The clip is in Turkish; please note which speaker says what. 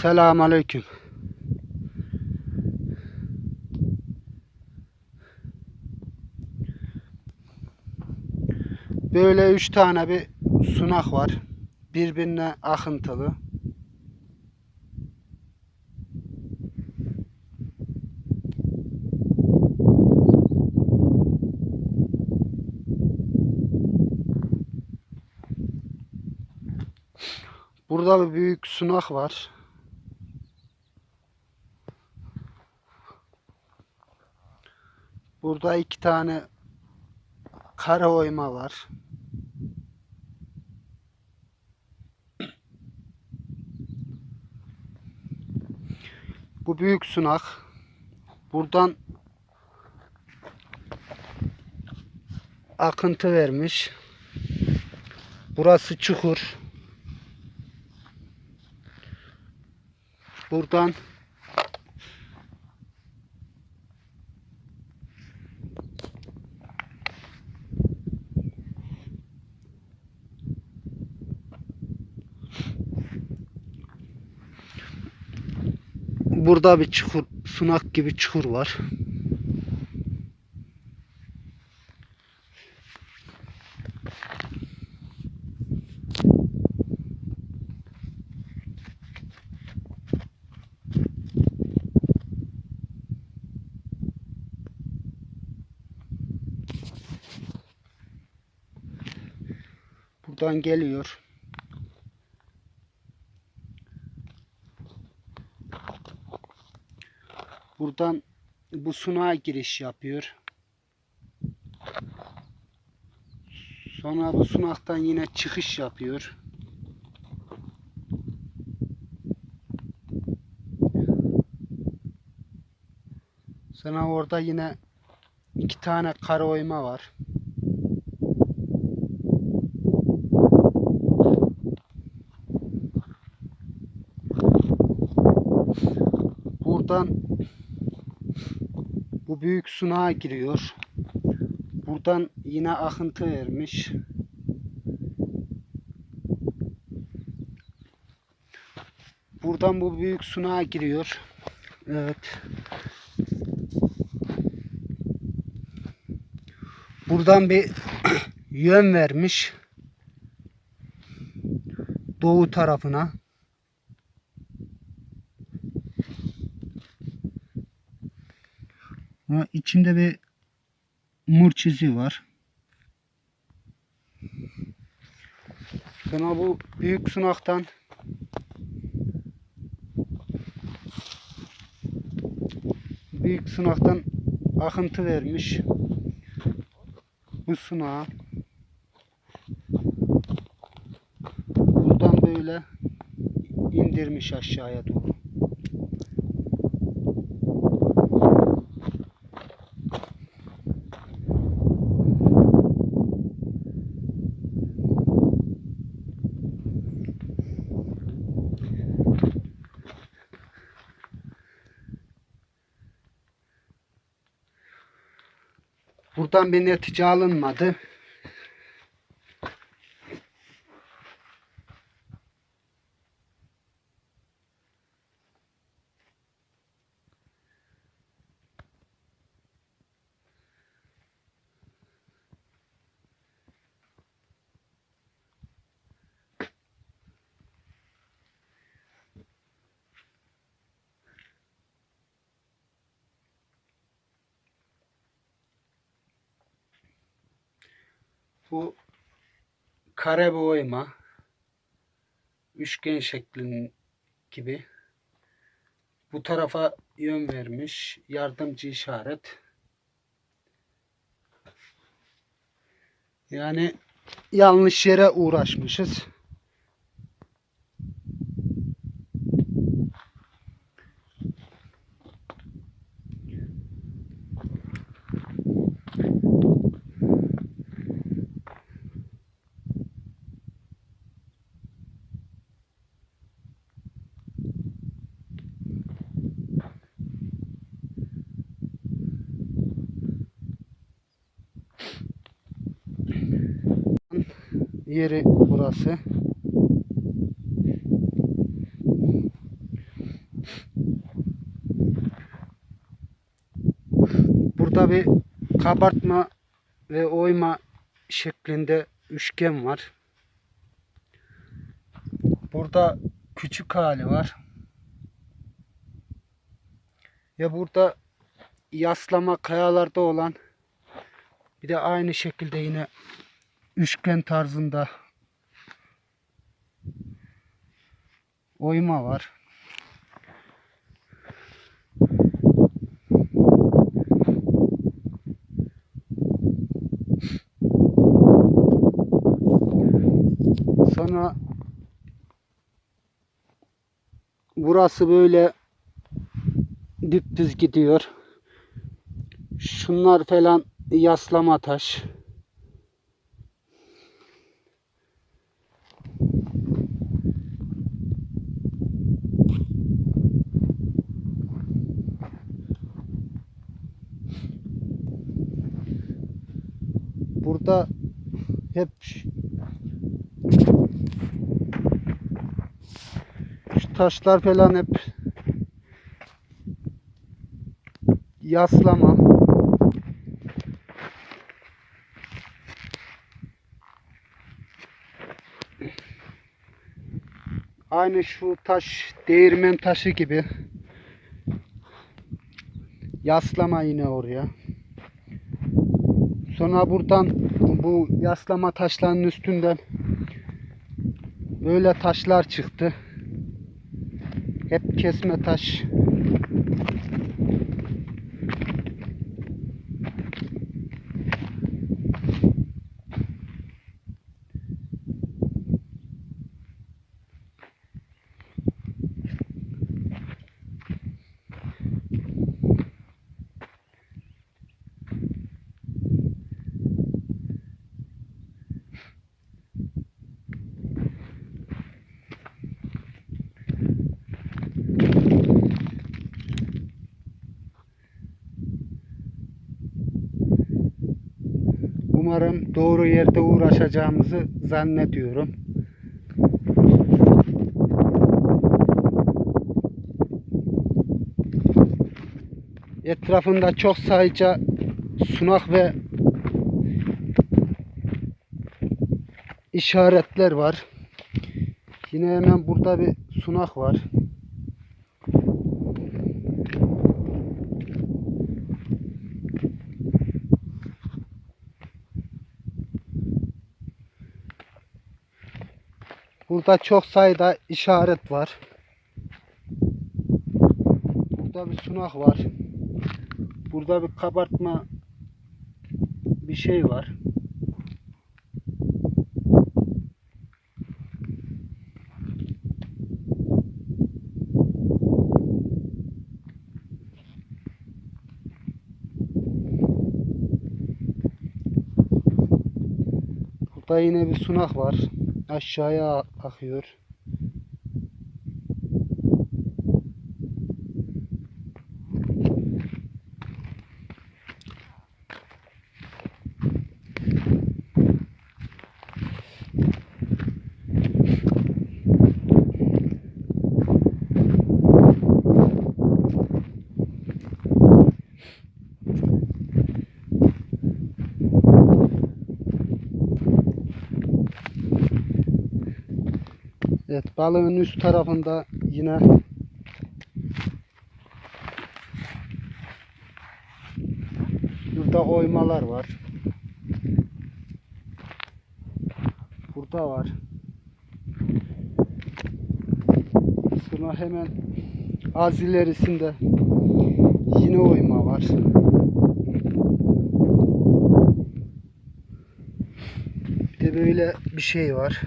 Speaker 1: Selamun Aleyküm. Böyle üç tane bir sunak var. Birbirine akıntılı. Burada bir büyük sunak var. Burada iki tane kara oyma var. Bu büyük sunak. Buradan akıntı vermiş. Burası çukur. Buradan Burada bir çukur, sunak gibi çukur var. Buradan geliyor. Buradan bu sunağa giriş yapıyor. Sonra bu sunaktan yine çıkış yapıyor. Sonra orada yine iki tane kara oyma var. Buradan bu büyük sunağa giriyor. Buradan yine akıntı vermiş. Buradan bu büyük sunağa giriyor. Evet. Buradan bir yön vermiş. Doğu tarafına. Ama içinde bir mur çizi var. Sonra bu büyük sunaktan büyük sunaktan akıntı vermiş. Bu sunağa buradan böyle indirmiş aşağıya doğru. Buradan bir netice alınmadı. Bu kare bir oyma. Üçgen şeklin gibi. Bu tarafa yön vermiş. Yardımcı işaret. Yani yanlış yere uğraşmışız. yeri burası. Burada bir kabartma ve oyma şeklinde üçgen var. Burada küçük hali var. Ya burada yaslama kayalarda olan bir de aynı şekilde yine üçgen tarzında oyma var. Sonra burası böyle dipdüz gidiyor. Şunlar falan yaslama taş. Burada hep şu taşlar falan hep yaslama. Aynı şu taş değirmen taşı gibi. Yaslama yine oraya. Sonra buradan bu yaslama taşlarının üstünden böyle taşlar çıktı. Hep kesme taş. Umarım doğru yerde uğraşacağımızı zannediyorum. Etrafında çok sayıca sunak ve işaretler var. Yine hemen burada bir sunak var. Burada çok sayıda işaret var. Burada bir sunak var. Burada bir kabartma bir şey var. Burada yine bir sunak var. Aşağıya akıyor. Evet balığın üst tarafında yine burada oymalar var. Burada var. Sonra hemen az ilerisinde yine oyma var. Bir de böyle bir şey var.